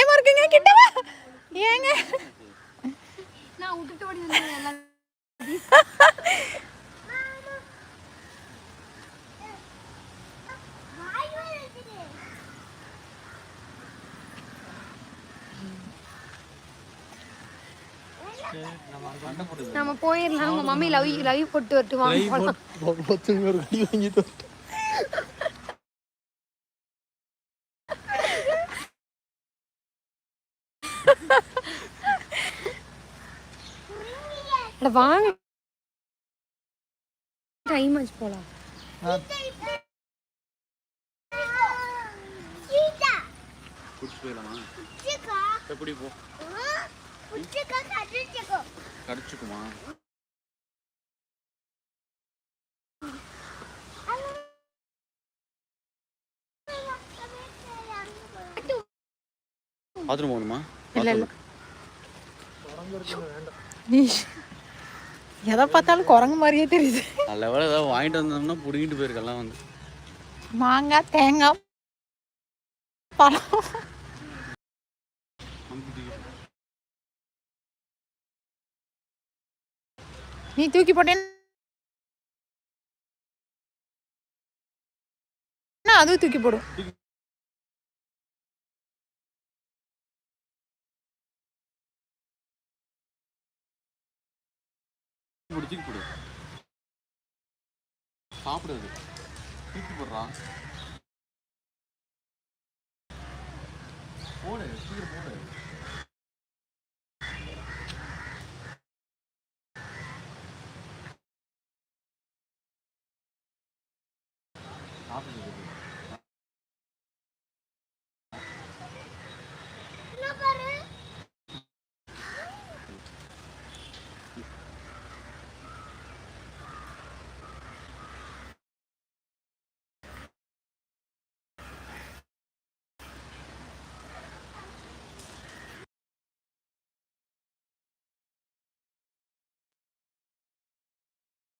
பயமா இருக்குங்க கிட்ட வா. ஏங்க? நான் விட்டுட்டு ஓடி வந்தேன் எல்லாம் நம்ம போயிடலாம். உங்க மம்மி லவ் லவ் போட்டு வரட்டு வாங்க போலாம் வாங்க. டைம் ஆச்சு போலாம். எப்படி போ? கடிச்சுக்குமா? பாத்ரூம் போகணுமா? இல்ல இல்ல. நீ எதை பார்த்தாலும் குரங்கு மாதிரியே தெரியுது. நல்ல வேலை ஏதாவது வாங்கிட்டு வந்தோம்னா பிடிங்கிட்டு போயிருக்கலாம் வந்து. மாங்காய் தேங்காய் பழம். நீ தூக்கி போட்டேன்னா அதுவும் தூக்கி போடும். பிடிச்சி போடு சாப்பிடுது தூக்கி போடுறான் போடு சீக்கிரம் போடு. சாப்பிடுது